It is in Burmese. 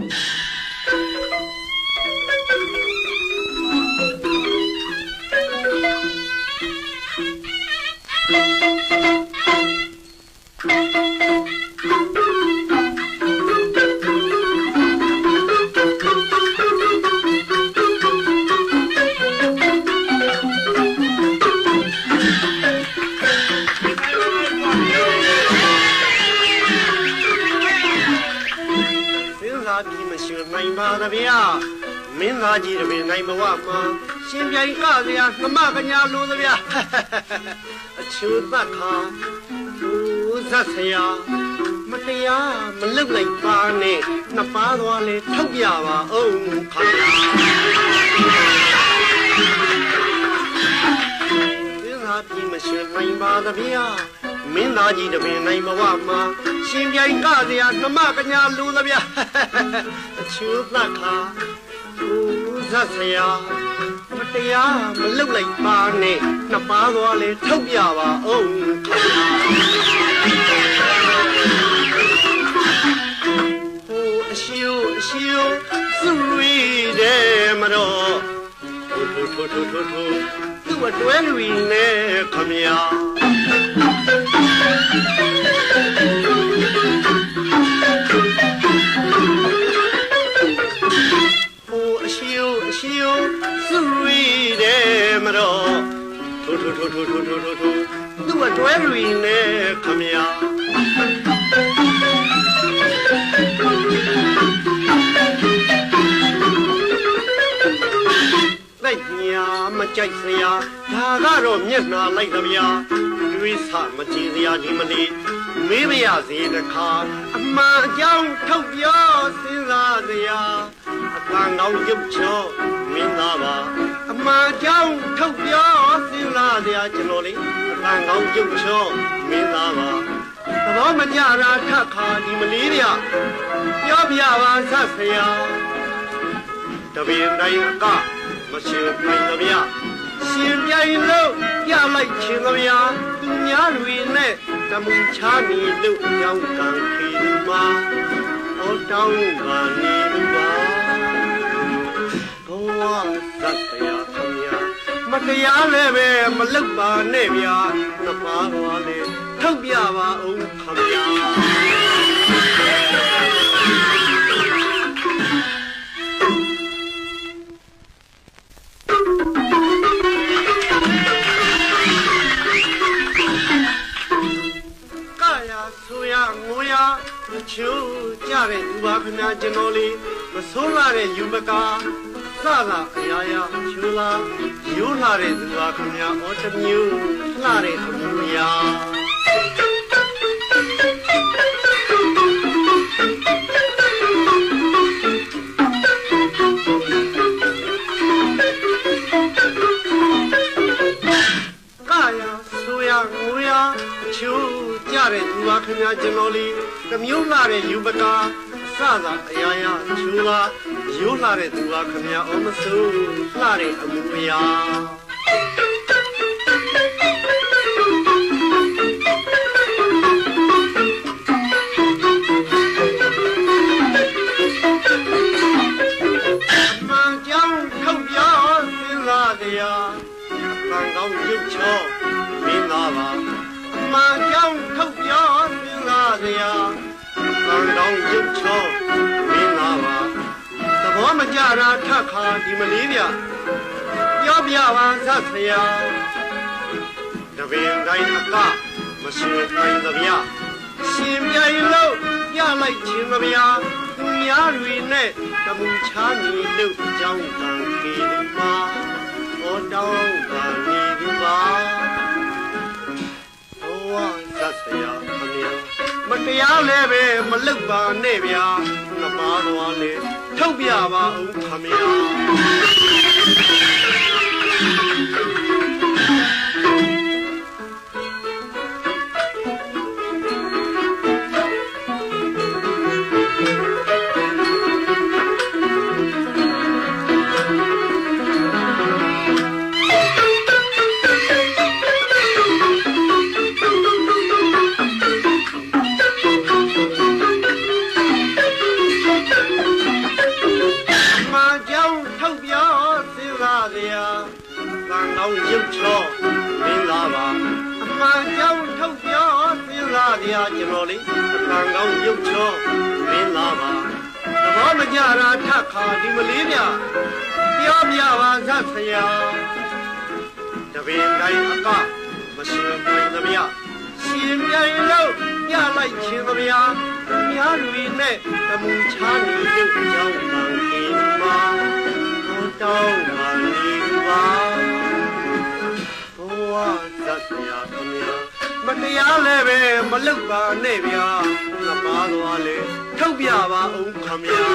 စဉ်း သဗျာမင်းသားကြီးတပင်နိုင်ဘဝမှာရှင်ပြိုင်ကစရာနှမကညာလိုသဗျာအချူသက်ခါဦးဇက်ဆရာမတရားမလုတ်လိုက်ပါနဲ့နှစ်ပါးသွားလေထုတ်ပြပါအောင်ခါစဉ်းစားပြီးမရှင်နိုင်ပါသဗျာ မင်းသားကြီးတပင်နိုင်ဘဝမှာရှင်ပြိုင်ကစရာနှမကညာလိုသဗျာအချူသက်ခါဦးဇက်ဆရာမတရားမလုတ်လိုက်ပါနဲ့နှစ်ပါးသွားလေထုတ်ပြပါအောင်ခါဟိုအရှိုအရှိုသူရီတဲ့မတော့ ထိုးထိုးထိုးထိုးထိုးသူ့အတွဲလူကြီးနဲ့ခမညာဟိုအရှိုအရှိုသူရီတဲ့မတော့ထိုးထိုးထိုးထိုးထိုးထိုးထိုးသူ့အတွဲလူကြီးနဲ့ခမညာ မကြိုက်စရာဒါကတော့မျက်နှာလိုက်သဗျာတွေးဆမကြည့်စရာဒီမလေးမေးမရစေတခါအမှန်အကြောင်းထုတ်ပြောစဉ်းစားစရာအကံကောင်းရုပ်ချောမင်းသားပါအမှန်အကြောင်းထုတ်ပြောစဉ်းစားစရာကျွန်တော်လေးအကံကောင်းရုပ်ချောမင်းသားပါသဘောမကြတာထက်ခါဒီမလေးဗျပြောပြပါဆက်ဆရာတပင်တိုင်းအက မရှင်နိုင်သမျှရှင်ပြိုင်လို့ပြလိုက်ခြင်းသမျှသူများတွေနဲ့တမူချာမီလို့ကြောင်းကံခေဒီမှာဟောတောင်းပါနေလူပါဘဝသတ်တရားခမညာမတရားလည်းပဲမလုတ်ပါနဲ့ဗျာနှစ်ပါးတော်လေထုတ်ပြပါအောင်ခမ ဆိုရငိုရမချိုးကြတဲ့သူပါခင်ဗျာကျွန်တော်လေးမဆိုးလာတဲ့ယူမကာစလာအရာရာချိုးလာရိုးလာတဲ့သူပါခင်ဗျာအော်တမျိုးလှတဲ့အမူ တဲ့သူပါခင်ဗျာကျွန်တော်လေးတမျိုးလှတဲ့ယူမကာစလာအရာရာချိုးလာရိုးလာတဲ့သူပါခင်ဗျာအော်မဆိုးလှတဲ့အမူအရာမှန်ကြောင်းထုတ်ပြောစဉ်းစားတရားအမှန်ကောင်းရုပ်ချောမင်းသားပါအ မှန်ကြောင်းထုတ်ပြောစဉ်းစားတရားအမှန်ကောင်းရုပ်ချောမင်းသားပါသဘောမကြတာထက်ခါဒီမလေးဗျပြောပြပါသတ်ဆရာတပင်တိုင်းအကမရှိနိုင်သဗျာရှင်ပြိုင်လို့ပြလိုက်ခြင်းသဗျာသူများတွေနဲ့တမူချာမီလို့အကြောင်းကံခေဒီမှာဟောတောင်းပါနေဒီပါဘ ဝသတ်ဆရာခမညာမတရားလည်းပဲမလုတ်ပါနဲ့ဗျာနပါတော်လေထုတ်ပြပါဦးခမညာ တော့မင်းသားပါအမှန်ကြောင့်ထုတ်ပြောစဉ်းစားကြကျွန်တော်လေးအကံကောင်းရုပ်ချောမင်းသားပါသဘောမကြတာထက်ခါဒီမလေးမြပြောပြပါဇက်ဆရာတပင်တိုင်းအကမရှင်နိုင်သမျှရှင်ပြိုင်လို့ပြလိုက်ခြင်းသမျှများလူနဲ့တမူချာနေရုပ်ကြောင့်တန်ခ မတရားလည်းပဲမလုတ်ပါနဲ့ဗျာသမားတော်လေထုတ်ပြပါအောင်ခင်ဗျာ